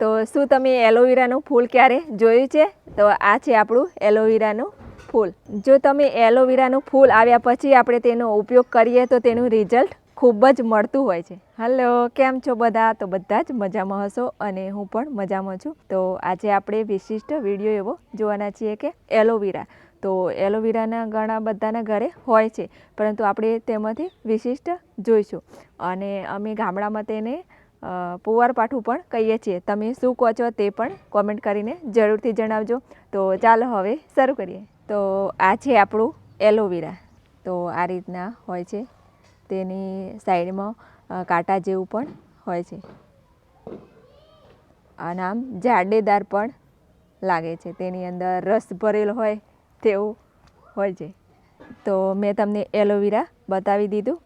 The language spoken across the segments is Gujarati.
તો શું તમે એલોવેરાનું ફૂલ ક્યારે જોયું છે? તો આ છે આપણું એલોવેરાનું ફૂલ. જો તમે એલોવેરાનું ફૂલ આવ્યા પછી આપણે તેનો ઉપયોગ કરીએ તો તેનું રિઝલ્ટ ખૂબ જ મળતું હોય છે. હલો, કેમ છો બધા? તો બધા જ મજામાં હશો અને હું પણ મજામાં છું. તો આજે આપણે વિશિષ્ટ વીડિયો એવો જોવાના છીએ કે એલોવેરા. તો એલોવેરાના ઘણા બધાના ઘરે હોય છે, પરંતુ આપણે તેમાંથી વિશિષ્ટ જોઈશું. અને અમે ગામડામાં તેને પુવાર પાઠું પણ કહીએ છીએ. તમે શું કહો છો તે પણ કોમેન્ટ કરીને જરૂરથી જણાવજો. તો ચાલો હવે શરૂ કરીએ. તો આ છે આપણું એલોવેરા. તો આ રીતના હોય છે. તેની સાઈડમાં કાંટા જેવું પણ હોય છે. અને આમ જાડેદાર પણ લાગે છે. તેની અંદર રસ ભરેલો હોય તેવું હોય છે. તો મેં તમને એલોવેરા બતાવી દીધું.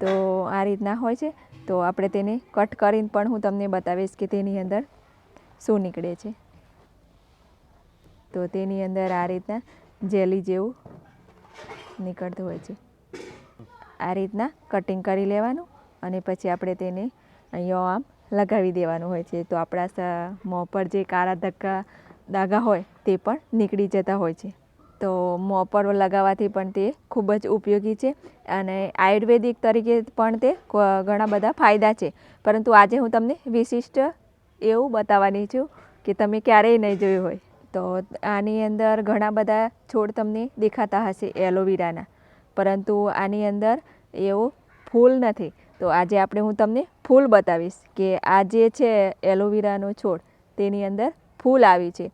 તો આ રીતના હોય છે. તો આપણે તેને કટ કરીને પણ હું તમને બતાવીશ કે તેની અંદર શું નીકળે છે. તો તેની અંદર આ રીતના જેલી જેવું નીકળતું હોય છે. આ રીતના કટિંગ કરી લેવાનું અને પછી આપણે તેને અહીંયા આમ લગાવી દેવાનું હોય છે. તો આપણા મોં પર જે કારા ધક્કા, દાગા હોય તે પણ નીકળી જતા હોય છે. મોં પર લગાવવાથી પણ તે ખૂબ જ ઉપયોગી છે અને આયુર્વેદિક તરીકે પણ તે ઘણા બધા ફાયદા છે. પરંતુ આજે હું તમને વિશિષ્ટ એવું બતાવવાની છું કે તમે ક્યારેય નહીં જોયું હોય. તો આની અંદર ઘણા બધા છોડ તમને દેખાતા હશે એલોવેરાના. પરંતુ આની અંદર એવું ફૂલ નથી. તો આજે આપણે હું તમને ફૂલ બતાવીશ કે આ જે છે એલોવેરાનો છોડ, તેની અંદર ફૂલ આવી છે.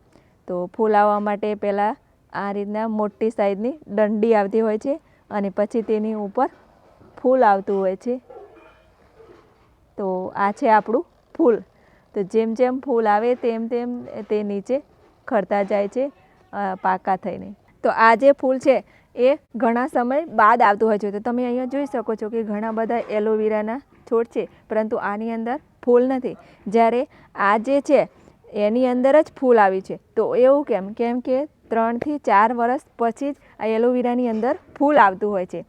તો ફૂલ આવવા માટે પહેલાં આ રીતના મોટી સાઈઝની દંડી આવતી હોય છે અને પછી તેની ઉપર ફૂલ આવતું હોય છે. તો આ છે આપણું ફૂલ. તો જેમ જેમ ફૂલ આવે તેમ તેમ તે નીચે ખરતા જાય છે પાકા થઈને. તો આ જે ફૂલ છે એ ઘણા સમય બાદ આવતું હોય છે. તો તમે અહીંયા જોઈ શકો છો કે ઘણા બધા એલોવેરાના છોડ છે, પરંતુ આની અંદર ફૂલ નથી. જ્યારે આ જે છે, એની અંદર જ ફૂલ આવી છે. તો એવું કેમ? કેમ કે ત્રણથી ચાર વર્ષ પછી જ આ એલોવેરાની અંદર ફૂલ આવતું હોય છે.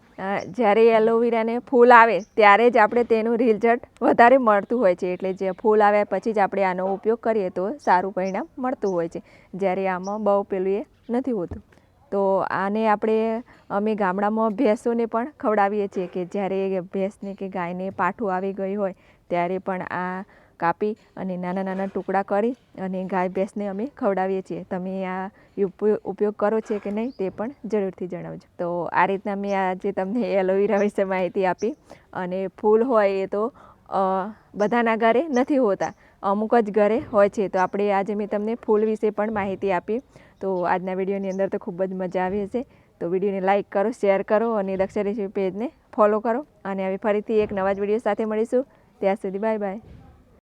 જ્યારે એલોવેરાને ફૂલ આવે ત્યારે જ આપણે તેનું રિઝલ્ટ વધારે મળતું હોય છે. એટલે જે ફૂલ આવ્યા પછી જ આપણે આનો ઉપયોગ કરીએ તો સારું પરિણામ મળતું હોય છે. જ્યારે આમાં બહુ પેલું એ નથી હોતું. તો આને આપણે અમે ગામડામાં ભેંસોને પણ ખવડાવીએ છીએ કે જ્યારે ભેંસને કે ગાયને પાઠું આવી ગઈ હોય ત્યારે પણ આ કાપી અને નાના નાના ટુકડા કરી અને ગાય ભેંસને અમે ખવડાવીએ છીએ. તમે આ ઉપયો- ઉપયોગ કરો છે કે નહીં તે પણ જરૂરથી જણાવજો. તો આ રીતના મેં આજે તમને એલોવેરા વિશે માહિતી આપી અને ફૂલ હોય એ તો બધાના ઘરે નથી હોતા. અમુક જ ઘરે હોય છે. તો આપણે આજે મેં તમને ફૂલ વિશે પણ માહિતી આપી. તો આજના વિડીયોની અંદર તો ખૂબ જ મજા આવી હશે. તો વિડીયોને લાઇક કરો, શેર કરો અને દક્ષા રેસીપી પેજને ફોલો કરો. અને હવે ફરીથી એક નવા જ વીડિયો સાથે મળીશું. ત્યાં સુધી બાય બાય.